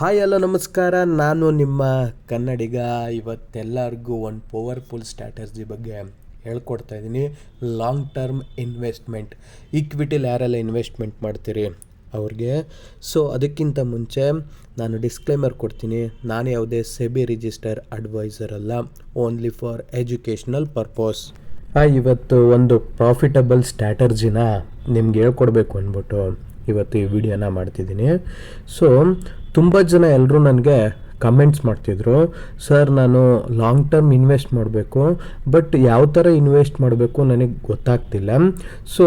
Hi, hello, ನಮಸ್ಕಾರ. ನಾನು ನಿಮ್ಮ ಕನ್ನಡಿಗ. ಇವತ್ತೆಲ್ಲರಿಗೂ ಒಂದು ಪವರ್ಫುಲ್ ಸ್ಟ್ರಾಟಜಿ ಬಗ್ಗೆ ಹೇಳ್ಕೊಡ್ತಾ ಇದ್ದೀನಿ. ಲಾಂಗ್ ಟರ್ಮ್ ಇನ್ವೆಸ್ಟ್ಮೆಂಟ್ ಈಕ್ವಿಟಿಲಿ ಯಾರೆಲ್ಲ ಇನ್ವೆಸ್ಟ್ಮೆಂಟ್ ಮಾಡ್ತೀರಿ ಅವ್ರಿಗೆ. ಸೊ ಅದಕ್ಕಿಂತ ಮುಂಚೆ ನಾನು ಡಿಸ್ಕ್ಲೇಮರ್ ಕೊಡ್ತೀನಿ. ನಾನು ಯಾವುದೇ ಸೆಬಿ ರಿಜಿಸ್ಟರ್ ಅಡ್ವೈಸರ್ ಅಲ್ಲ. ಓನ್ಲಿ ಫಾರ್ ಎಜುಕೇಷ್ನಲ್ ಪರ್ಪಸ್ ಇವತ್ತು ಒಂದು ಪ್ರಾಫಿಟಬಲ್ ಸ್ಟ್ರಾಟರ್ಜಿನ ನಿಮ್ಗೆ ಹೇಳ್ಕೊಡ್ಬೇಕು ಅಂದ್ಬಿಟ್ಟು ಇವತ್ತು ಈ ವಿಡಿಯೋನ ಮಾಡ್ತಿದ್ದೀನಿ. ಸೊ ತುಂಬ ಜನ ಎಲ್ಲರೂ ನನಗೆ ಕಮೆಂಟ್ಸ್ ಮಾಡ್ತಿದ್ರು. ಸರ್ ನಾನು ಲಾಂಗ್ ಟರ್ಮ್ ಇನ್ವೆಸ್ಟ್ ಮಾಡಬೇಕು ಬಟ್ ಯಾವ ಥರ ಇನ್ವೆಸ್ಟ್ ಮಾಡಬೇಕು ನನಗೆ ಗೊತ್ತಾಗ್ತಿಲ್ಲ. ಸೊ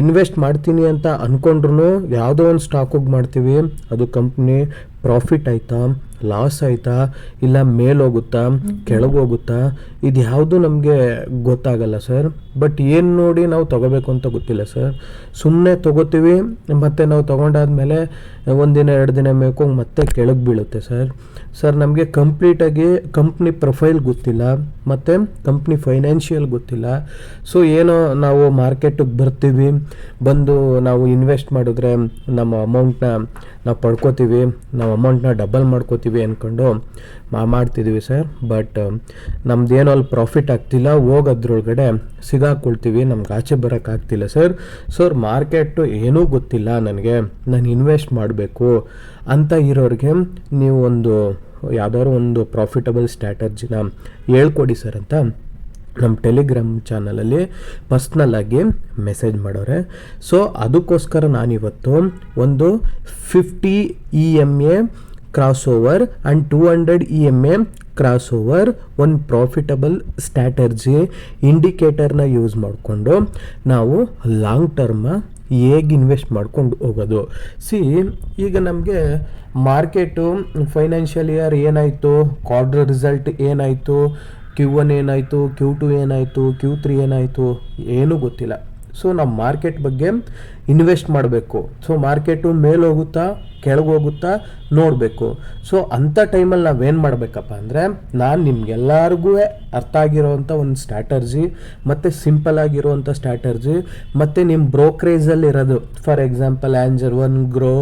ಇನ್ವೆಸ್ಟ್ ಮಾಡ್ತೀನಿ ಅಂತ ಅಂದ್ಕೊಂಡ್ರು ಯಾವುದೋ ಒಂದು ಸ್ಟಾಕಿಗೆ ಮಾಡ್ತೀವಿ. ಅದು ಕಂಪ್ನಿ ಪ್ರಾಫಿಟ್ ಆಯಿತಾ? ಲಾಸ್ ಆಯ್ತಾ ಇಲ್ಲ ಮೇಲೋಗುತ್ತಾ ಕೆಳಗೋಗುತ್ತಾ? ಇದು ಯಾವುದು ನಮಗೆ ಗೊತ್ತಾಗಲ್ಲ ಸರ್. ಬಟ್ ಏನು ನೋಡಿ ನಾವು ತಗೋಬೇಕು ಅಂತ ಗೊತ್ತಿಲ್ಲ ಸರ್. ಸುಮ್ಮನೆ ತಗೋತೀವಿ, ಮತ್ತು ನಾವು ತೊಗೊಂಡಾದ್ಮೇಲೆ ಒಂದಿನ, ಎರಡು ದಿನ ಮೇಕು ಮತ್ತೆ ಕೆಳಗೆ ಬೀಳುತ್ತೆ ಸರ್. ಸರ್, ನಮಗೆ ಕಂಪ್ಲೀಟಾಗಿ ಕಂಪ್ನಿ ಪ್ರೊಫೈಲ್ ಗೊತ್ತಿಲ್ಲ, ಮತ್ತು ಕಂಪ್ನಿ ಫೈನಾನ್ಷಿಯಲ್ ಗೊತ್ತಿಲ್ಲ. ಸೊ ಏನೋ ನಾವು ಮಾರ್ಕೆಟಿಗೆ ಬರ್ತೀವಿ, ಬಂದು ನಾವು ಇನ್ವೆಸ್ಟ್ ಮಾಡಿದ್ರೆ ನಮ್ಮ ಅಮೌಂಟ್ನ ನಾವು ಪಡ್ಕೋತೀವಿ, ನಾವು ಅಮೌಂಟ್ನ ಡಬಲ್ ಮಾಡ್ಕೋತೀವಿ ಅಂದ್ಕೊಂಡು ಮಾಡ್ತಿದ್ದೀವಿ ಸರ್. ಬಟ್ ನಮ್ದೇನೋ ಅಲ್ಲಿ ಪ್ರಾಫಿಟ್ ಆಗ್ತಿಲ್ಲ. ಹೋಗೋದ್ರೊಳಗಡೆ ಸಿಗಾಕೊಳ್ತೀವಿ. ನಮ್ಗೆ ಆಚೆ ಬರೋಕ್ಕಾಗ್ತಿಲ್ಲ ಸರ್. ಸರ್ ಮಾರ್ಕೆಟು ಏನೂ ಗೊತ್ತಿಲ್ಲ ನನಗೆ. ನಾನು ಇನ್ವೆಸ್ಟ್ ಮಾಡಬೇಕು ಅಂತ ಇರೋರಿಗೆ ನೀವು ಒಂದು, ಯಾವ್ದಾದ್ರು ಒಂದು ಪ್ರಾಫಿಟಬಲ್ ಸ್ಟ್ರಾಟಜಿನ ಹೇಳ್ಕೊಡಿ ಸರ್ ಅಂತ ನಮ್ಮ ಟೆಲಿಗ್ರಾಮ್ ಚಾನಲಲ್ಲಿ ಪರ್ಸ್ನಲ್ಲಾಗಿ ಮೆಸೇಜ್ ಮಾಡೋರೆ. ಸೊ ಅದಕ್ಕೋಸ್ಕರ ನಾನಿವತ್ತು ಒಂದು fifty E M A cross over and two hundred E M A cross over ಒಂದು ಪ್ರಾಫಿಟಬಲ್ ಸ್ಟ್ರಾಟರ್ಜಿ ಇಂಡಿಕೇಟರ್ನ ಯೂಸ್ ಮಾಡಿಕೊಂಡು ನಾವು ಲಾಂಗ್ ಟರ್ಮ ಹೇಗೆ ಇನ್ವೆಸ್ಟ್ ಮಾಡ್ಕೊಂಡು ಹೋಗೋದು. ಸಿ ಈಗ ನಮಗೆ ಮಾರ್ಕೆಟು ಫೈನಾನ್ಷಿಯಲ್ ಇಯರ್ ಏನಾಯಿತು ಕ್ವಾರ್ಟರ್ ರಿಸಲ್ಟ್ ಏನಾಯಿತು ಕ್ಯೂ ಒನ್ ಏನಾಯಿತು ಕ್ಯೂ ಟು ಏನಾಯಿತು ಕ್ಯೂ ತ್ರೀ ಏನಾಯಿತು, ಏನೂ ಗೊತ್ತಿಲ್ಲ. ಸೊ ನಾವು ಮಾರ್ಕೆಟ್ ಬಗ್ಗೆ ಇನ್ವೆಸ್ಟ್ ಮಾಡಬೇಕು. ಸೊ ಮಾರ್ಕೆಟು ಮೇಲೋಗುತ್ತಾ ಕೆಳಗೋಗುತ್ತಾ ನೋಡಬೇಕು. ಸೊ ಅಂಥ ಟೈಮಲ್ಲಿ ನಾವೇನು ಮಾಡಬೇಕಪ್ಪ ಅಂದರೆ, ನಾನು ನಿಮ್ಗೆಲ್ಲರಿಗೂ ಅರ್ಥ ಆಗಿರೋವಂಥ ಒಂದು ಸ್ಟ್ರಾಟರ್ಜಿ ಮತ್ತು ಸಿಂಪಲ್ ಆಗಿರುವಂಥ ಸ್ಟ್ರಾಟರ್ಜಿ ಮತ್ತು ನಿಮ್ಮ ಬ್ರೋಕ್ರೇಜಲ್ಲಿ ಇರೋದು. For example Angel One Groww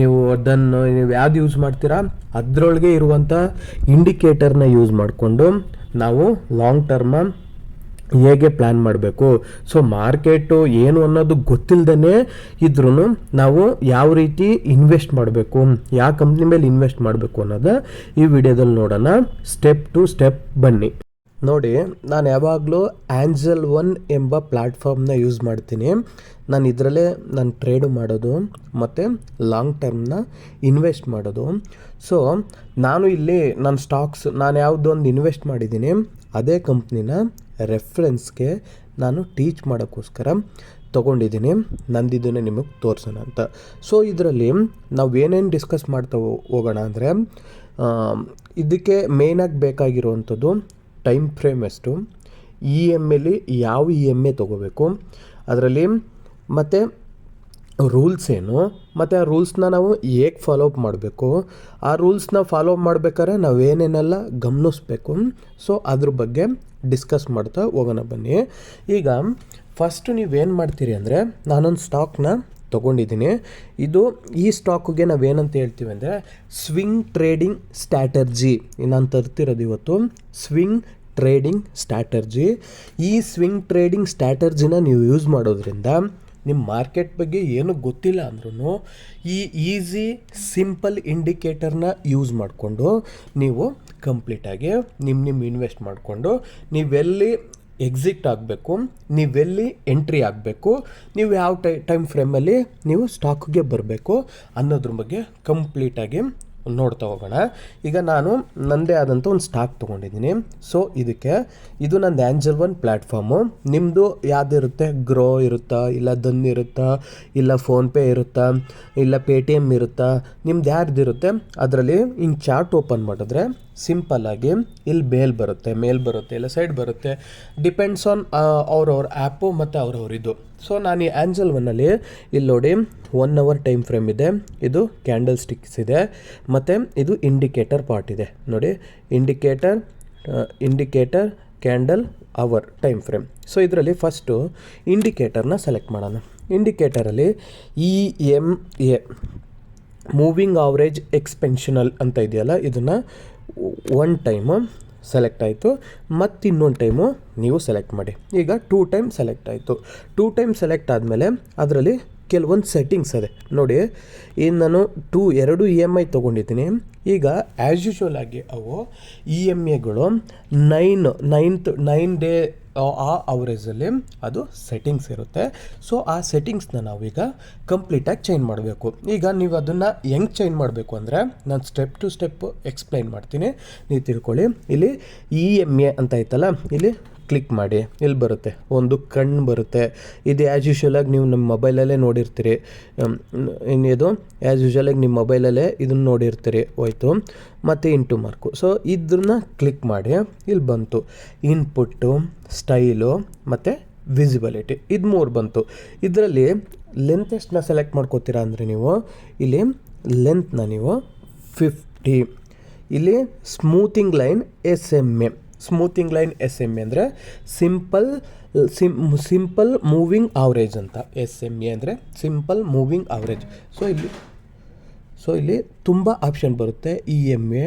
ನೀವು ಅದನ್ನು ನೀವು ಯಾವ್ದು ಯೂಸ್ ಮಾಡ್ತೀರಾ, ಅದರೊಳಗೆ ಇರುವಂಥ ಇಂಡಿಕೇಟರ್ನ ಯೂಸ್ ಮಾಡಿಕೊಂಡು ನಾವು ಲಾಂಗ್ ಟರ್ಮ ಹೇಗೆ ಪ್ಲ್ಯಾನ್ ಮಾಡಬೇಕು? ಸೊ ಮಾರ್ಕೆಟು ಏನು ಅನ್ನೋದು ಗೊತ್ತಿಲ್ಲದೇ ಇದ್ರೂ ನಾವು ಯಾವ ರೀತಿ ಇನ್ವೆಸ್ಟ್ ಮಾಡಬೇಕು? ಯಾವ ಕಂಪ್ನಿ ಮೇಲೆ ಇನ್ವೆಸ್ಟ್ ಮಾಡಬೇಕು ಅನ್ನೋದು ಈ ವಿಡಿಯೋದಲ್ಲಿ ನೋಡೋಣ. ಸ್ಟೆಪ್ ಟು ಸ್ಟೆಪ್ ಬನ್ನಿ. ನೋಡಿ, ನಾನು ಯಾವಾಗಲೂ ಆ್ಯಂಜಲ್ ಒನ್ ಎಂಬ ಪ್ಲ್ಯಾಟ್ಫಾರ್ಮ್ನ ಯೂಸ್ ಮಾಡ್ತೀನಿ. ನಾನು ಇದರಲ್ಲೇ ನಾನು ಟ್ರೇಡು ಮಾಡೋದು, ಮತ್ತು ಲಾಂಗ್ ಟರ್ಮ್ನ ಇನ್ವೆಸ್ಟ್ ಮಾಡೋದು. ಸೊ ನಾನು ಇಲ್ಲಿ ನನ್ನ ಸ್ಟಾಕ್ಸ್ ನಾನು ಯಾವುದೊಂದು ಇನ್ವೆಸ್ಟ್ ಮಾಡಿದ್ದೀನಿ. ಅದೇ ಕಂಪ್ನಿನ ರೆಫ್ರೆನ್ಸ್ಗೆ ನಾನು ಟೀಚ್ ಮಾಡೋಕ್ಕೋಸ್ಕರ ತೊಗೊಂಡಿದ್ದೀನಿ. ನಂದಿದ್ದನ್ನೇ ನಿಮಗೆ ತೋರಿಸೋಣ ಅಂತ. ಸೊ ಇದರಲ್ಲಿ ನಾವು ಏನೇನು ಡಿಸ್ಕಸ್ ಮಾಡ್ತಾ ಹೋಗೋಣ ಅಂದರೆ ಇದಕ್ಕೆ ಮೇಯ್ನಾಗಿ ಬೇಕಾಗಿರುವಂಥದ್ದು ಟೈಮ್ ಫ್ರೇಮ್ ಎಷ್ಟು ಇ ಎಂ ಎಲ್ಲಿ ಯಾವ ಇ ಎಂ ಎ ತೊಗೋಬೇಕು, ಅದರಲ್ಲಿ ಮತ್ತು ರೂಲ್ಸ್ ಏನು, ಮತ್ತು ಆ ರೂಲ್ಸ್ನ ನಾವು ಹೇಗೆ ಫಾಲೋ ಅಪ್ ಮಾಡಬೇಕು, ಆ ರೂಲ್ಸ್ನ ಫಾಲೋ ಮಾಡ್ಬೇಕಾದ್ರೆ ನಾವೇನೇನೆಲ್ಲ ಗಮನಿಸ್ಬೇಕು. ಸೊ ಅದ್ರ ಬಗ್ಗೆ ಡಿಸ್ಕಸ್ ಮಾಡ್ತಾ ಹೋಗೋಣ ಬನ್ನಿ. ಈಗ ಫಸ್ಟು ನೀವೇನು ಮಾಡ್ತೀರಿ ಅಂದರೆ ನಾನೊಂದು ಸ್ಟಾಕ್ನ ತೊಗೊಂಡಿದ್ದೀನಿ. ಇದು ಈ ಸ್ಟಾಕ್ಗೆ ನಾವೇನಂತ ಹೇಳ್ತೀವಿ ಅಂದರೆ ಸ್ವಿಂಗ್ ಟ್ರೇಡಿಂಗ್ ಸ್ಟ್ಯಾಟರ್ಜಿ ನಾನು ತರ್ತಿರೋದು ಇವತ್ತು ಸ್ವಿಂಗ್ ಟ್ರೇಡಿಂಗ್ ಸ್ಟ್ಯಾಟರ್ಜಿ ಈ ಸ್ವಿಂಗ್ ಟ್ರೇಡಿಂಗ್ ಸ್ಟ್ಯಾಟರ್ಜಿನ ನೀವು ಯೂಸ್ ಮಾಡೋದ್ರಿಂದ ನಿಮ್ಮ ಮಾರ್ಕೆಟ್ ಬಗ್ಗೆ ಏನು ಗೊತ್ತಿಲ್ಲ ಅಂದ್ರೂ ಈ ಈಸಿ ಸಿಂಪಲ್ ಇಂಡಿಕೇಟರ್ನ ಯೂಸ್ ಮಾಡಿಕೊಂಡು ನೀವು ಕಂಪ್ಲೀಟಾಗಿ ನಿಮ್ಮ ನಿಮ್ಮ ಇನ್ವೆಸ್ಟ್ ಮಾಡಿಕೊಂಡು ನೀವೆಲ್ಲಿ ಎಕ್ಸಿಟ್ ಆಗಬೇಕು, ನೀವೆಲ್ಲಿ ಎಂಟ್ರಿ ಆಗಬೇಕು, ನೀವು ಯಾವ ಟೈ ಟೈಮ್ ಫ್ರೇಮಲ್ಲಿ ನೀವು ಸ್ಟಾಕ್ಗೆ ಬರಬೇಕು ಅನ್ನೋದ್ರ ಬಗ್ಗೆ ಕಂಪ್ಲೀಟಾಗಿ ನೋಡ್ತಾ ಹೋಗೋಣ. ಈಗ ನಾನು ನನ್ನದೇ ಆದಂಥ ಒಂದು ಸ್ಟಾಕ್ ತೊಗೊಂಡಿದ್ದೀನಿ. ಸೊ ಇದಕ್ಕೆ ಇದು ನನ್ನ ಆ್ಯಂಜಲ್ ಒನ್ ಪ್ಲ್ಯಾಟ್ಫಾರ್ಮು ನಿಮ್ಮದು ಯಾವುದಿರುತ್ತೆ? ಗ್ರೋ ಇರುತ್ತಾ? ಇಲ್ಲ ದನ್ ಇರುತ್ತಾ? ಇಲ್ಲ ಫೋನ್ಪೇ ಇರುತ್ತಾ? ಇಲ್ಲ ಪೇ ಟಿ ಎಂ ಇರುತ್ತಾ? ನಿಮ್ದು ಯಾರ್ದಿರುತ್ತೆ? ಅದರಲ್ಲಿ ಹಿಂಗೆ ಚಾರ್ಟ್ ಓಪನ್ ಮಾಡಿದ್ರೆ ಸಿಂಪಲ್ಲಾಗಿ ಇಲ್ಲಿ ಮೇಲ್ ಬರುತ್ತೆ ಮೇಲ್ ಬರುತ್ತೆ, ಇಲ್ಲ ಸೈಡ್ ಬರುತ್ತೆ. ಡಿಪೆಂಡ್ಸ್ ಆನ್ ಅವ್ರವ್ರ ಆ್ಯಪು ಮತ್ತು ಅವ್ರವ್ರ ಇದು. ಸೊ ನಾನು ಈ ಆ್ಯಂಜಲ್ ಒನ್ನಲ್ಲಿ ಇಲ್ಲಿ ನೋಡಿ ಒನ್ ಅವರ್ ಟೈಮ್ ಫ್ರೇಮ್ ಇದೆ. ಇದು ಕ್ಯಾಂಡಲ್ ಸ್ಟಿಕ್ಸ್ ಇದೆ. ಮತ್ತು ಇದು ಇಂಡಿಕೇಟರ್ ಪಾರ್ಟ್ ಇದೆ. ನೋಡಿ indicator indicator candle hour time frame so ಇದರಲ್ಲಿ ಫಸ್ಟು ಇಂಡಿಕೇಟರ್ನ ಸೆಲೆಕ್ಟ್ ಮಾಡೋಣ. ಇಂಡಿಕೇಟರಲ್ಲಿ E M A moving average exponential ಅಂತ ಇದೆಯಲ್ಲ, ಇದನ್ನು ಒನ್ ಟೈಮು ಸೆಲೆಕ್ಟ್ ಆಯಿತು ಮತ್ತು ಇನ್ನೊಂದು ಟೈಮು ನೀವು ಸೆಲೆಕ್ಟ್ ಮಾಡಿ. ಈಗ ಟೂ ಟೈಮ್ ಸೆಲೆಕ್ಟ್ ಆಯಿತು. ಟೂ ಟೈಮ್ ಸೆಲೆಕ್ಟ್ ಆದಮೇಲೆ ಅದರಲ್ಲಿ ಕೆಲವೊಂದು ಸೆಟ್ಟಿಂಗ್ಸ್ ಅದೇ ನೋಡಿ ಏನು ನಾನು ಟೂ ಎರಡು ಇ ಎಂ ಐ ತೊಗೊಂಡಿದ್ದೀನಿ. ಈಗ ಆ್ಯಸ್ ಯೂಶ್ವಲ್ ಆಗಿ ಅವು ಇ ಎಂ ಎಗಳು ನೈನ್ ನೈನ್ತ್ ನೈನ್ ಡೇ ಆ ಅವರೇಜಲ್ಲಿ ಅದು ಸೆಟ್ಟಿಂಗ್ಸ್ ಇರುತ್ತೆ. ಸೊ ಆ ಸೆಟ್ಟಿಂಗ್ಸ್ನ ನಾವೀಗ ಕಂಪ್ಲೀಟಾಗಿ ಚೇಂಜ್ ಮಾಡಬೇಕು. ಈಗ ನೀವು ಅದನ್ನು ಹೆಂಗೆ ಚೇಂಜ್ ಮಾಡಬೇಕು ಅಂದರೆ, ನಾನು ಸ್ಟೆಪ್ ಟು ಸ್ಟೆಪ್ ಎಕ್ಸ್ಪ್ಲೈನ್ ಮಾಡ್ತೀನಿ. ನೀವು ತಿಳ್ಕೊಳ್ಳಿ. ಇಲ್ಲಿ ಇ ಎಂ ಎ ಅಂತ ಐತಲ್ಲ, ಇಲ್ಲಿ ಕ್ಲಿಕ್ ಮಾಡಿ, ಇಲ್ಲಿ ಬರುತ್ತೆ. ಒಂದು ಕಣ್ಣು ಬರುತ್ತೆ. ಇದು ಆ್ಯಸ್ ಯೂಶ್ವಲಾಗಿ ನೀವು ನಿಮ್ಮ ಮೊಬೈಲಲ್ಲೇ ನೋಡಿರ್ತೀರಿ. ಇನ್ನಿದು ಆ್ಯಸ್ ಯೂಶ್ವಲಾಗಿ ನಿಮ್ಮ ಮೊಬೈಲಲ್ಲೇ ಇದನ್ನು ನೋಡಿರ್ತೀರಿ. ಹೋಯ್ತು. ಮತ್ತು ಇಂಟು ಮಾರ್ಕು ಸೊ ಇದನ್ನ ಕ್ಲಿಕ್ ಮಾಡಿ, ಇಲ್ಲಿ ಬಂತು. ಇನ್ಪುಟ್ಟು ಸ್ಟೈಲು ಮತ್ತು ವಿಸಿಬಿಲಿಟಿ ಇದು ಮೂರು ಬಂತು. ಇದರಲ್ಲಿ ಲೆಂತ್ ಎಷ್ಟನ್ನ ಸೆಲೆಕ್ಟ್ ಮಾಡ್ಕೋತೀರಾ ಅಂದರೆ ನೀವು, ಇಲ್ಲಿ ಲೆಂತ್ನ ನೀವು ಫಿಫ್ಟಿ ಇಲ್ಲಿ smoothing line S M A smoothing line S M A ಅಂದರೆ simple sim simple moving average ಅಂತ. ಎಸ್ ಎಂ ಎ ಅಂದರೆ ಸಿಂಪಲ್ ಮೂವಿಂಗ್ ಆವ್ರೇಜ್ ಸೊ ಇಲ್ಲಿ ಸೊ ಇಲ್ಲಿ ತುಂಬ ಆಪ್ಷನ್ ಬರುತ್ತೆ E M A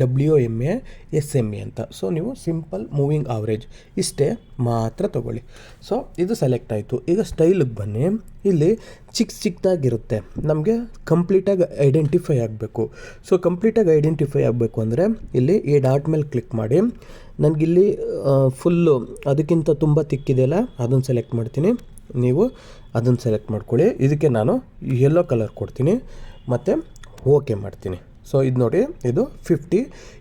W M A S M A ಅಂತ. So ನೀವು simple moving average ಇಷ್ಟೇ ಮಾತ್ರ ತಗೊಳ್ಳಿ. ಸೊ ಇದು ಸೆಲೆಕ್ಟ್ ಆಯಿತು. ಈಗ ಸ್ಟೈಲಿಗೆ ಬನ್ನಿ. ಇಲ್ಲಿ ಚಿಕ್ಕ ಚಿಕ್ಕದಾಗಿರುತ್ತೆ ನಮಗೆ ಕಂಪ್ಲೀಟಾಗಿ ಐಡೆಂಟಿಫೈ ಆಗಬೇಕು. ಸೊ ಕಂಪ್ಲೀಟಾಗಿ ಐಡೆಂಟಿಫೈ ಆಗಬೇಕು ಅಂದರೆ ಇಲ್ಲಿ ಈ ಡಾಟ್ ಮೇಲೆ ಕ್ಲಿಕ್ ಮಾಡಿ. ನನಗಿಲ್ಲಿ ಫುಲ್ಲು ಅದಕ್ಕಿಂತ ತುಂಬ ತಿಕ್ಕಿದೆಯಲ್ಲ, ಅದನ್ನು ಸೆಲೆಕ್ಟ್ ಮಾಡ್ತೀನಿ. ನೀವು ಅದನ್ನು ಸೆಲೆಕ್ಟ್ ಮಾಡ್ಕೊಳ್ಳಿ. ಇದಕ್ಕೆ ನಾನು ಯೆಲ್ಲೋ ಕಲರ್ ಕೊಡ್ತೀನಿ. ಮತ್ತು ಓಕೆ ಮಾಡ್ತೀನಿ. ಸೊ ಇದು ನೋಡಿ, ಇದು ಫಿಫ್ಟಿ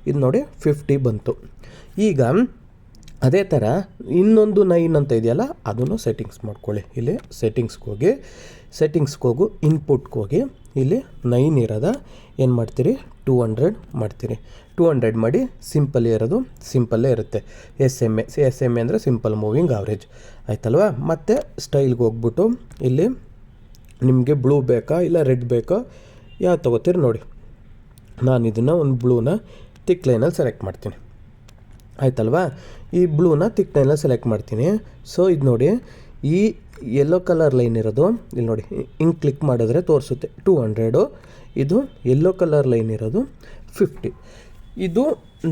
ಇದು ನೋಡಿ ಫಿಫ್ಟಿ ಬಂತು. ಈಗ ಅದೇ ಥರ ಇನ್ನೊಂದು ನೈನ್ ಅಂತ ಇದೆಯಲ್ಲ, ಅದನ್ನು ಸೆಟ್ಟಿಂಗ್ಸ್ ಮಾಡ್ಕೊಳ್ಳಿ. ಇಲ್ಲಿ ಸೆಟ್ಟಿಂಗ್ಸ್ಗೆ ಹೋಗಿ ಸೆಟ್ಟಿಂಗ್ಸ್ಗೆ ಹೋಗು ಇನ್ಪುಟ್ಗೆ ಹೋಗಿ, ಇಲ್ಲಿ ನೈನ್ ಇರೋದ, ಏನು ಮಾಡ್ತೀರಿ? ಟೂ ಹಂಡ್ರೆಡ್ ಮಾಡ್ತೀರಿ. ಟೂ ಹಂಡ್ರೆಡ್ ಮಾಡಿ ಸಿಂಪಲ್ ಇರೋದು ಸಿಂಪಲ್ಲೇ ಇರುತ್ತೆ. S M A S M A ಅಂದರೆ ಸಿಂಪಲ್ ಮೂವಿಂಗ್ ಆವ್ರೇಜ್ ಆಯ್ತಲ್ವಾ? ಮತ್ತು ಸ್ಟೈಲ್ಗೆ ಹೋಗ್ಬಿಟ್ಟು, ಇಲ್ಲಿ ನಿಮಗೆ ಬ್ಲೂ ಬೇಕಾ, ಇಲ್ಲ ರೆಡ್ ಬೇಕಾ, ಯಾವ್ದು ತೊಗೋತೀರಿ ನೋಡಿ. ನಾನು ಇದನ್ನು ಒಂದು ಬ್ಲೂನ ತಿಕ್ ಲೈನಲ್ಲಿ ಸೆಲೆಕ್ಟ್ ಮಾಡ್ತೀನಿ. ಆಯ್ತಲ್ವಾ? ಈ ಬ್ಲೂನ ತಿಕ್ ಲೈನಲ್ಲಿ ಸೆಲೆಕ್ಟ್ ಮಾಡ್ತೀನಿ. ಸೊ ಇದು ನೋಡಿ, ಈ ಯೆಲ್ಲೋ ಕಲರ್ ಲೈನ್ ಇರೋದು ಇಲ್ಲಿ ನೋಡಿ ಹಿಂಗೆ ಕ್ಲಿಕ್ ಮಾಡಿದ್ರೆ ತೋರಿಸುತ್ತೆ. ಟೂ ಹಂಡ್ರೆಡು ಇದು ಯೆಲ್ಲೋ ಕಲರ್ ಲೈನ್ ಇರೋದು ಫಿಫ್ಟಿ ಇದು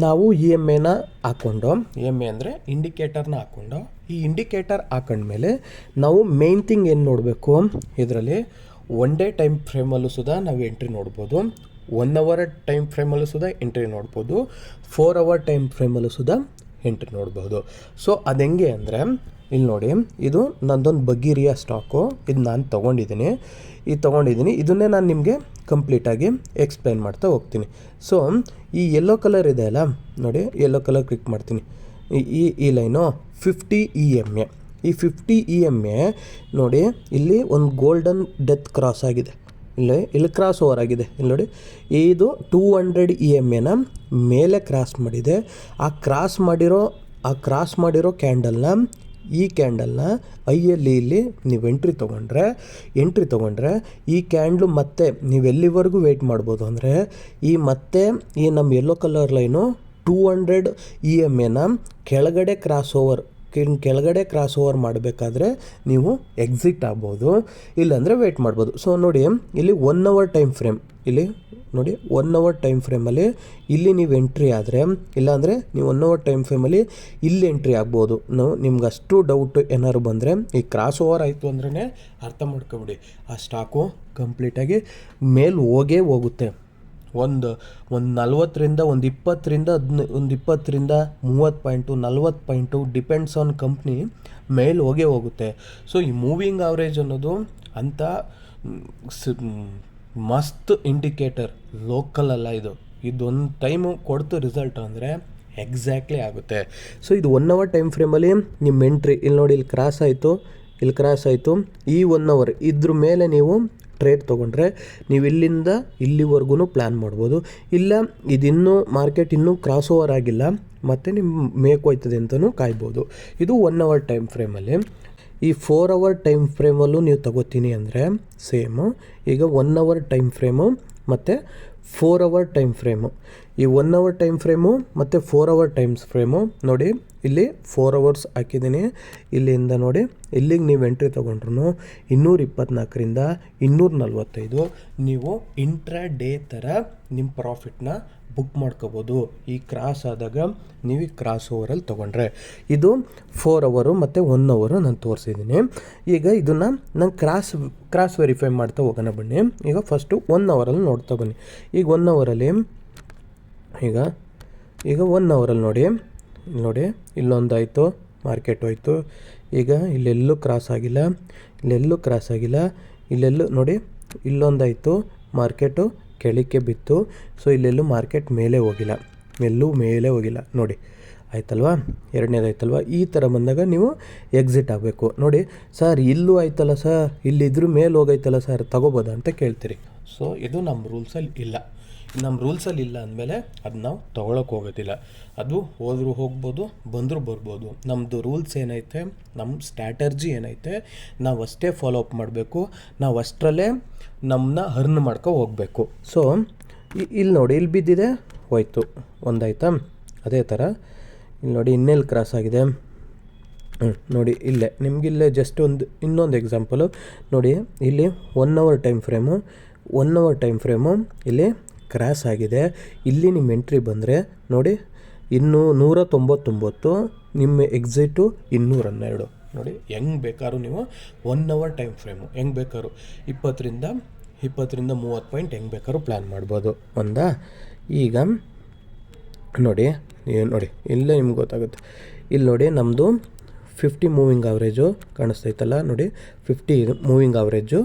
ನಾವು ಇ ಎಂ ಎನ ಹಾಕ್ಕೊಂಡು ಇ ಎಂ ಎ ಅಂದರೆ ಇಂಡಿಕೇಟರ್ನ ಹಾಕ್ಕೊಂಡು ಈ ಇಂಡಿಕೇಟರ್ ಹಾಕೊಂಡ್ಮೇಲೆ ನಾವು ಮೇನ್ ಥಿಂಗ್ ಏನು ನೋಡಬೇಕು? ಇದರಲ್ಲಿ ಒನ್ ಡೇ ಟೈಮ್ ಫ್ರೇಮಲ್ಲೂ ಸುದಾ ನಾವು ಎಂಟ್ರಿ ನೋಡ್ಬೋದು. ಒನ್ ಅವರ್ ಟೈಮ್ ಫ್ರೇಮಲ್ಲೂ ಸುದ ಎಂಟ್ರಿ ನೋಡ್ಬೋದು. ಫೋರ್ ಅವರ್ ಟೈಮ್ ಫ್ರೇಮಲ್ಲೂ ಸುದ ಎಂಟ್ರಿ ನೋಡ್ಬೋದು. ಸೊ ಅದು ಹೆಂಗೆ ಅಂದರೆ ಇಲ್ಲಿ ನೋಡಿ, ಇದು ನಂದೊಂದು ಬಗ್ಗಿರಿಯ ಸ್ಟಾಕು ಇದು ನಾನು ತೊಗೊಂಡಿದ್ದೀನಿ ಈ ತೊಗೊಂಡಿದ್ದೀನಿ ಇದನ್ನೇ ನಾನು ನಿಮಗೆ ಕಂಪ್ಲೀಟಾಗಿ ಎಕ್ಸ್ಪ್ಲೈನ್ ಮಾಡ್ತಾ ಹೋಗ್ತೀನಿ. ಸೊ ಈ ಯೆಲ್ಲೋ ಕಲರ್ ಇದೆ ಅಲ್ಲ, ನೋಡಿ ಯೆಲ್ಲೋ ಕಲರ್ ಕ್ಲಿಕ್ ಮಾಡ್ತೀನಿ. ಈ- ಈ ಈ line fifty E M A ಈ ಫಿಫ್ಟಿ ಇ ಎಂ ಎ ನೋಡಿ, ಇಲ್ಲಿ ಒಂದು ಗೋಲ್ಡನ್ ಡೆತ್ ಕ್ರಾಸ್ ಆಗಿದೆ. ಇಲ್ಲಿ ಇಲ್ಲಿ ಕ್ರಾಸ್ ಓವರ್ ಆಗಿದೆ. ಇಲ್ಲಿ ನೋಡಿ, ಇದು ಟೂ ಹಂಡ್ರೆಡ್ ಇ ಎಂ ಎನ ಮೇಲೆ ಕ್ರಾಸ್ ಮಾಡಿದೆ. ಆ ಕ್ರಾಸ್ ಮಾಡಿರೋ, ಆ ಕ್ರಾಸ್ ಮಾಡಿರೋ ಕ್ಯಾಂಡಲ್ನ ಈ ಕ್ಯಾಂಡಲ್ನ ಐಯಲ್ಲಿ ಇಲ್ಲಿ ನೀವು ಎಂಟ್ರಿ ತೊಗೊಂಡ್ರೆ ಎಂಟ್ರಿ ತೊಗೊಂಡ್ರೆ ಈ ಕ್ಯಾಂಡ್ಲು ಮತ್ತೆ ನೀವು ಎಲ್ಲಿವರೆಗೂ ವೆಯ್ಟ್ ಮಾಡ್ಬೋದು ಅಂದರೆ, ಈ ಮತ್ತೆ ಈ ನಮ್ಮ yellow colour line two hundred E M ಎನ ಕೆಳಗಡೆ ಕ್ರಾಸ್ ಓವರ್ ಕೆಳ- ಕೆಳಗಡೆ ಕ್ರಾಸ್ ಓವರ್ ಮಾಡಬೇಕಾದ್ರೆ ನೀವು ಎಕ್ಸಿಟ್ ಆಗ್ಬೋದು, ಇಲ್ಲಾಂದರೆ ವೆಯ್ಟ್ ಮಾಡ್ಬೋದು. ಸೊ ನೋಡಿ, ಇಲ್ಲಿ ಒನ್ ಅವರ್ ಟೈಮ್ ಫ್ರೇಮ್ ಇಲ್ಲಿ ನೋಡಿ ಒನ್ ಅವರ್ ಟೈಮ್ ಫ್ರೇಮಲ್ಲಿ ಇಲ್ಲಿ ನೀವು ಎಂಟ್ರಿ ಆದರೆ, ಇಲ್ಲಾಂದರೆ ನೀವು ಒನ್ ಅವರ್ ಟೈಮ್ ಫ್ರೇಮಲ್ಲಿ ಇಲ್ಲಿ ಎಂಟ್ರಿ ಆಗ್ಬೋದು. ನಾವು ನಿಮ್ಗೆ ಅಷ್ಟು ಡೌಟ್ ಏನಾದ್ರು ಬಂದರೆ, ಈ ಕ್ರಾಸ್ ಓವರ್ ಆಯಿತು ಅಂದ್ರೇ ಅರ್ಥ ಮಾಡ್ಕೊಬಿಡಿ. ಆ ಸ್ಟಾಕು ಕಂಪ್ಲೀಟಾಗಿ ಮೇಲೆ ಹೋಗೇ ಹೋಗುತ್ತೆ. ಒಂದು ಒಂದು ನಲ್ವತ್ತರಿಂದ ಒಂದು ಇಪ್ಪತ್ತರಿಂದ ಹದಿನ ಒಂದು ಇಪ್ಪತ್ತರಿಂದ ಮೂವತ್ತು ಪಾಯಿಂಟು ನಲ್ವತ್ತು ಪಾಯಿಂಟು ಡಿಪೆಂಡ್ಸ್ ಆನ್ ಕಂಪ್ನಿ ಮೇಲೆ ಹೋಗೇ ಹೋಗುತ್ತೆ. ಸೊ ಈ ಮೂವಿಂಗ್ ಆವ್ರೇಜ್ ಅನ್ನೋದು ಮ್, ಸ್- ಮಸ್ತ್ ಇಂಡಿಕೇಟರ್ ಲೋಕಲ್ ಅಲ್ಲ ಇದು. ಇದೊಂದು ಟೈಮು ಕೊಡ್ತು ರಿಸಲ್ಟ್ ಅಂದರೆ ಎಕ್ಸಾಕ್ಟ್ಲಿ ಆಗುತ್ತೆ. ಸೊ ಇದು ಒನ್ ಅವರ್ ಟೈಮ್ ಫ್ರೇಮಲ್ಲಿ ನಿಮ್ಮ ಎಂಟ್ರಿ ಇಲ್ಲಿ ನೋಡಿ ಇಲ್ಲಿ ಕ್ರಾಸ್ ಆಯಿತು ಇಲ್ಲಿ ಕ್ರಾಸ್ ಆಯಿತು ಈ ಒನ್ ಅವರ್ ಇದ್ರ ಮೇಲೆ ನೀವು ಟ್ರೇಡ್ ತೊಗೊಂಡ್ರೆ ನೀವು ಇಲ್ಲಿಂದ ಇಲ್ಲಿವರೆಗೂ ಪ್ಲ್ಯಾನ್ ಮಾಡ್ಬೋದು. ಇಲ್ಲ, ಇದಿನ್ನೂ ಮಾರ್ಕೆಟ್ ಇನ್ನೂ ಕ್ರಾಸ್ ಓವರ್ ಆಗಿಲ್ಲ, ಮತ್ತು ನಿಮ್ಮ ಮೇಕ್ ಹೋಯ್ತದೆ ಅಂತಲೂ ಕಾಯ್ಬೋದು. ಇದು ಒನ್ ಅವರ್ ಟೈಮ್ ಫ್ರೇಮಲ್ಲಿ ಈ ಫೋರ್ ಅವರ್ ಟೈಮ್ ಫ್ರೇಮಲ್ಲೂ ನೀವು ತಗೋತೀನಿ ಅಂದರೆ ಸೇಮು ಈಗ ಒನ್ ಅವರ್ ಟೈಮ್ ಫ್ರೇಮು ಮತ್ತು ಫೋರ್ ಅವರ್ ಟೈಮ್ ಫ್ರೇಮು ಈ ಒನ್ ಅವರ್ ಟೈಮ್ ಫ್ರೇಮು ಮತ್ತು ಫೋರ್ ಅವರ್ ಟೈಮ್ಸ್ ಫ್ರೇಮು ನೋಡಿ ಇಲ್ಲಿ ಫೋರ್ ಅವರ್ಸ್ ಹಾಕಿದ್ದೀನಿ. ಇಲ್ಲಿಂದ ನೋಡಿ, ಇಲ್ಲಿಗೆ ನೀವು ಎಂಟ್ರಿ ತೊಗೊಂಡ್ರು ಇನ್ನೂರ ಇಪ್ಪತ್ತ್ನಾಲ್ಕರಿಂದ ಇನ್ನೂರ ನಲ್ವತ್ತೈದು ನೀವು ಇಂಟ್ರಾ ಡೇ ಥರ ನಿಮ್ಮ ಪ್ರಾಫಿಟ್ನ ಬುಕ್ ಮಾಡ್ಕೋಬೋದು. ಈ ಕ್ರಾಸ್ ಆದಾಗ ನೀವು ಈ ಕ್ರಾಸ್ ಓವರಲ್ಲಿ ತೊಗೊಂಡ್ರೆ. ಇದು ಫೋರ್ ಅವರು ಮತ್ತು ಒನ್ ಅವರು ನಾನು ತೋರಿಸಿದ್ದೀನಿ ಈಗ ಇದನ್ನು ನಾನು ಕ್ರಾಸ್ ಕ್ರಾಸ್ ವೆರಿಫೈ ಮಾಡ್ತಾ ಹೋಗೋಣ ಬನ್ನಿ. ಈಗ ಫಸ್ಟು ಒನ್ ಅವರಲ್ಲಿ ನೋಡ್ತಾ ಬನ್ನಿ. ಈಗ ಒನ್ ಅವರಲ್ಲಿ ಈಗ ಈಗ ಒನ್ ಅವರಲ್ಲಿ ನೋಡಿ ನೋಡಿ ಇಲ್ಲೊಂದಾಯಿತು ಮಾರ್ಕೆಟ್ ಹೋಯ್ತು. ಈಗ ಇಲ್ಲೆಲ್ಲೂ ಕ್ರಾಸ್ ಆಗಿಲ್ಲ, ಇಲ್ಲೆಲ್ಲೂ ಕ್ರಾಸ್ ಆಗಿಲ್ಲ, ಇಲ್ಲೆಲ್ಲೂ ನೋಡಿ ಇಲ್ಲೊಂದಾಯಿತು ಮಾರ್ಕೆಟು ಕೆಳಕ್ಕೆ ಬಿತ್ತು. ಸೊ ಇಲ್ಲೆಲ್ಲೂ ಮಾರ್ಕೆಟ್ ಮೇಲೆ ಹೋಗಿಲ್ಲ, ಎಲ್ಲೂ ಮೇಲೆ ಹೋಗಿಲ್ಲ, ನೋಡಿ. ಆಯ್ತಲ್ವಾ? ಎರಡನೇದಾಯ್ತಲ್ವ ಈ ಥರ ಬಂದಾಗ ನೀವು ಎಕ್ಸಿಟ್ ಆಗಬೇಕು. ನೋಡಿ, ಸರ್, ಇಲ್ಲೂ ಆಯ್ತಲ್ಲ ಸರ್, ಇಲ್ಲಿದ್ರೂ ಮೇಲೆ ಹೋಗೈತಲ್ಲ ಸರ್, ತಗೋಬೋದಾ? ಅಂತ ಕೇಳ್ತೀರಿ. ಸೊ ಇದು ನಮ್ಮ ರೂಲ್ಸಲ್ಲಿ ಇಲ್ಲ. ನಮ್ಮ ರೂಲ್ಸಲ್ಲಿ ಇಲ್ಲ ಅಂದಮೇಲೆ ಅದು ನಾವು ತೊಗೊಳಕ್ಕೆ ಹೋಗೋದಿಲ್ಲ. ಅದು ಹೋದರೂ ಹೋಗ್ಬೋದು, ಬಂದರೂ ಬರ್ಬೋದು. ನಮ್ಮದು ರೂಲ್ಸ್ ಏನೈತೆ ನಮ್ಮ ಸ್ಟ್ರಾಟರ್ಜಿ ಏನೈತೆ, ನಾವು ಅಷ್ಟೇ ಫಾಲೋ ಅಪ್ ಮಾಡಬೇಕು. ನಾವು ಅಷ್ಟರಲ್ಲೇ ನಮ್ಮನ್ನ ಹರ್ನ್ ಮಾಡ್ಕೊ ಹೋಗಬೇಕು. ಸೊ ಇಲ್ಲಿ ನೋಡಿ ಇಲ್ಲಿ ಬಿದ್ದಿದೆ, ಹೋಯ್ತು. ಒಂದಾಯ್ತಾ? ಅದೇ ಥರ ಇಲ್ಲಿ ನೋಡಿ ಇನ್ನೆಲ್ಲಿ ಕ್ರಾಸ್ ಆಗಿದೆ. ಹ್ಞೂ ನೋಡಿ, ಇಲ್ಲೇ. ನಿಮಗಿಲ್ಲೇ ಜಸ್ಟ್ ಒಂದು, ಇನ್ನೊಂದು ಎಕ್ಸಾಂಪಲು ನೋಡಿ, ಇಲ್ಲಿ one hour time frame one hour time frame ಇಲ್ಲಿ ಕ್ರಾಸ್ ಆಗಿದೆ. ಇಲ್ಲಿ ನಿಮ್ಮ ಎಂಟ್ರಿ ಬಂದರೆ ನೋಡಿ, ಇನ್ನೂ ನೂರ ತೊಂಬತ್ತೊಂಬತ್ತು ನಿಮ್ಮ ಎಕ್ಸಿಟು ಇನ್ನೂರ ಹನ್ನೆರಡು ನೋಡಿ, ಹೆಂಗೆ ಬೇಕಾದ್ರೂ ನೀವು ಒನ್ ಅವರ್ ಟೈಮ್ ಫ್ರೇಮು ಹೆಂಗೆ ಬೇಕಾದ್ರೂ ಇಪ್ಪತ್ತರಿಂದ ಇಪ್ಪತ್ತರಿಂದ ಮೂವತ್ತು ಪಾಯಿಂಟ್ ಹೆಂಗೆ ಬೇಕಾದ್ರೂ ಪ್ಲ್ಯಾನ್ ಮಾಡ್ಬೋದು. ಒಂದಾ? ಈಗ ನೋಡಿ ನೋಡಿ, ಇಲ್ಲೇ ನಿಮ್ಗೆ ಗೊತ್ತಾಗುತ್ತೆ. ಇಲ್ಲಿ ನೋಡಿ ನಮ್ಮದು ಫಿಫ್ಟಿ ಮೂವಿಂಗ್ ಆವ್ರೇಜು ಕಾಣಿಸ್ತೈತಲ್ಲ ನೋಡಿ fifty moving average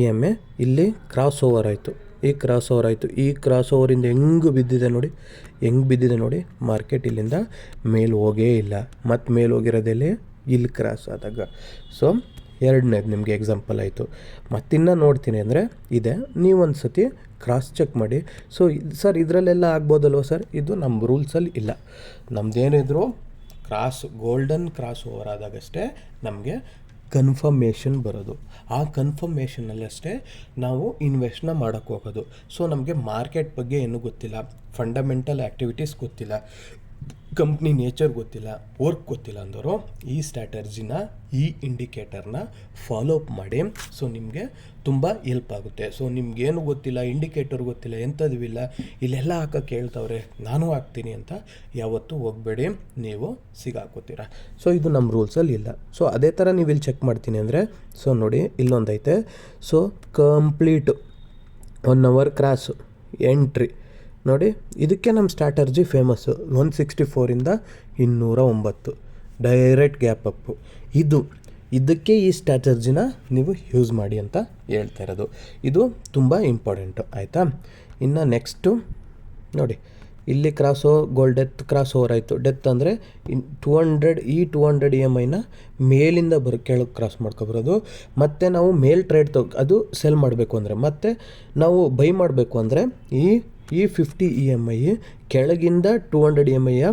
E M A ಇಲ್ಲಿ ಕ್ರಾಸ್ ಓವರ್ ಆಯಿತು. ಈ ಕ್ರಾಸ್ ಓವರ್ ಆಯಿತು. ಈ ಕ್ರಾಸ್ ಓವರಿಂದ ಹೆಂಗೆ ಬಿದ್ದಿದೆ ನೋಡಿ, ಹೆಂಗೆ ಬಿದ್ದಿದೆ ನೋಡಿ ಮಾರ್ಕೆಟ್ ಇಲ್ಲಿಂದ ಮೇಲೆ ಹೋಗೇ ಇಲ್ಲ. ಮತ್ತು ಮೇಲೆ ಹೋಗಿರೋದೆಲ್ಲ ಇಲ್ಲಿ ಕ್ರಾಸ್ ಆದಾಗ. ಸೊ ಎರಡನೇದು ನಿಮಗೆ ಎಕ್ಸಾಂಪಲ್ ಆಯಿತು. ಮತ್ತಿನ್ನು ನೋಡ್ತೀನಿ ಅಂದರೆ ಇದೆ. ನೀವೊಂದು ಸತಿ ಕ್ರಾಸ್ ಚೆಕ್ ಮಾಡಿ. ಸೊ ಸರ್ ಇದರಲ್ಲೆಲ್ಲ ಆಗ್ಬೋದಲ್ವ ಸರ್ ಇದು ನಮ್ಮ ರೂಲ್ಸಲ್ಲಿ ಇಲ್ಲ. ನಮ್ಮದೇನಿದ್ರು ಕ್ರಾಸ್ ಗೋಲ್ಡನ್ ಕ್ರಾಸ್ ಓವರ್ ಆದಾಗಷ್ಟೇ ನಮಗೆ ಕನ್ಫರ್ಮೇಷನ್ ಬರೋದು. ಆ ಕನ್ಫರ್ಮೇಷನಲ್ಲಷ್ಟೇ ನಾವು ಇನ್ವೆಸ್ಟ್ನ ಮಾಡೋಕ್ಕೆ ಹೋಗೋದು. ಸೊ ನಮಗೆ ಮಾರ್ಕೆಟ್ ಬಗ್ಗೆ ಏನೂ ಗೊತ್ತಿಲ್ಲ. ಫಂಡಮೆಂಟಲ್ ಆ್ಯಕ್ಟಿವಿಟೀಸ್ ಗೊತ್ತಿಲ್ಲ. ಕಂಪ್ನಿ ನೇಚರ್ ಗೊತ್ತಿಲ್ಲ ವರ್ಕ್ ಗೊತ್ತಿಲ್ಲ ಅಂದವರು ಈ ಸ್ಟ್ರಾಟರ್ಜಿನ ಈ ಇಂಡಿಕೇಟರ್ನ ಫಾಲೋ ಅಪ್ ಮಾಡಿ ಸೊ ನಿಮಗೆ ತುಂಬ ಹೆಲ್ಪ್ ಆಗುತ್ತೆ. ಸೊ ನಿಮ್ಗೇನು ಗೊತ್ತಿಲ್ಲ ಇಂಡಿಕೇಟರ್ ಗೊತ್ತಿಲ್ಲ ಎಂಥದ್ದು ಇಲ್ಲ, ಇಲ್ಲೆಲ್ಲ ಹಾಕೋಕ್ಕೆ ಹೇಳ್ತವ್ರೆ ನಾನು ಹಾಕ್ತೀನಿ ಅಂತ ಯಾವತ್ತೂ ಹೋಗಬೇಡಿ, ನೀವು ಸಿಗಾಕೋತೀರ. ಸೊ ಇದು ನಮ್ಮ ರೂಲ್ಸಲ್ಲಿ ಇಲ್ಲ. ಸೊ ಅದೇ ಥರ ನೀವು ಇಲ್ಲಿ ಚೆಕ್ ಮಾಡ್ತೀನಿ ಅಂದರೆ ಸೊ ನೋಡಿ, ಇಲ್ಲೊಂದೈತೆ. So complete one hour cross entry ನೋಡಿ, ಇದಕ್ಕೆ ನಮ್ಮ ಸ್ಟ್ರಾಟರ್ಜಿ ಫೇಮಸ್ಸು ಒನ್ ಸಿಕ್ಸ್ಟಿ ಫೋರಿಂದ ಇನ್ನೂರ ಒಂಬತ್ತು ಡೈರೆಕ್ಟ್ ಗ್ಯಾಪ್ ಅಪ್ಪು ಇದು, ಇದಕ್ಕೆ ಈ ಸ್ಟ್ರಾಟರ್ಜಿನ ನೀವು ಯೂಸ್ ಮಾಡಿ ಅಂತ ಹೇಳ್ತಾ ಇರೋದು. ಇದು ತುಂಬ ಇಂಪಾರ್ಟೆಂಟು ಆಯಿತಾ? ಇನ್ನು ನೆಕ್ಸ್ಟು ನೋಡಿ, ಇಲ್ಲಿ ಕ್ರಾಸೋ ಗೋಲ್ಡ್ ಡೆತ್ ಕ್ರಾಸ್ ಓವರ್ ಆಯಿತು. ಡೆತ್ ಅಂದರೆ ಇನ್ ಟೂ ಹಂಡ್ರೆಡ್ ಈ ಟೂ ಹಂಡ್ರೆಡ್ ಇ ಎಂ ಐನ ಮೇಲಿಂದ ಬರ್, ಕೆಳಗೆ ಕ್ರಾಸ್ ಮಾಡ್ಕೊಬರೋದು ಮತ್ತು ನಾವು ಮೇಲ್ ಟ್ರೇಡ್ ತಗೊ ಅದು ಸೆಲ್ ಮಾಡಬೇಕು ಅಂದರೆ, ಮತ್ತು ನಾವು ಬೈ ಮಾಡಬೇಕು ಅಂದರೆ ಈ ಈ ಫಿಫ್ಟಿ ಇ ಎಂ ಐ ಕೆಳಗಿಂದ ಟೂ ಹಂಡ್ರೆಡ್ ಇ ಎಂ ಐಯ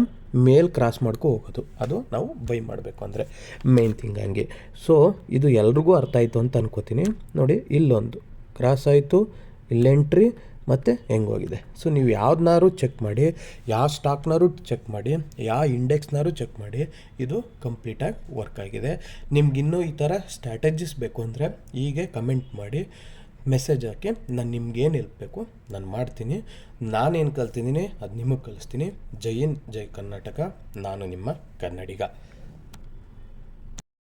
ಮೇಲ್ ಕ್ರಾಸ್ ಮಾಡ್ಕೊ ಹೋಗೋದು. ಅದು ನಾವು ಬೈ ಮಾಡಬೇಕು ಅಂದರೆ ಮೇನ್ ಥಿಂಗ್ ಹಂಗೆ. ಸೊ ಇದು ಎಲ್ರಿಗೂ ಅರ್ಥ ಆಯಿತು ಅಂತ ಅನ್ಕೋತೀನಿ. ನೋಡಿ, ಇಲ್ಲೊಂದು ಕ್ರಾಸ್ ಆಯಿತು, ಇಲ್ಲೆಂಟ್ರಿ, ಮತ್ತು ಹೆಂಗೋಗಿದೆ ಸೊ ನೀವು ಯಾವ್ದನ್ನಾರು ಚೆಕ್ ಮಾಡಿ, ಯಾವ ಸ್ಟಾಕ್ನಾರು ಚೆಕ್ ಮಾಡಿ, ಯಾವ ಇಂಡೆಕ್ಸ್ನಾರು ಚೆಕ್ ಮಾಡಿ, ಇದು ಕಂಪ್ಲೀಟಾಗಿ ವರ್ಕ್ ಆಗಿದೆ. ನಿಮ್ಗಿನ್ನೂ ಈ ಥರ ಸ್ಟ್ರಾಟಜಿಸ್ ಬೇಕು ಅಂದರೆ ಹೀಗೆ ಕಮೆಂಟ್ ಮಾಡಿ. ಮೆಸೇಜ್ ಹಾಕಿ, ನಾನು ನಿಮ್ಗೇನು ಹೆಲ್ಪ್ ನಾನು ಮಾಡ್ತೀನಿ. ನಾನೇನು ಕಲ್ತಿದ್ದೀನಿ, ಅದು ನಿಮಗೆ ಕಲಿಸ್ತೀನಿ ಜೈ ಹಿಂದ್, ಜೈ ಕರ್ನಾಟಕ. ನಾನು ನಿಮ್ಮ ಕನ್ನಡಿಗ.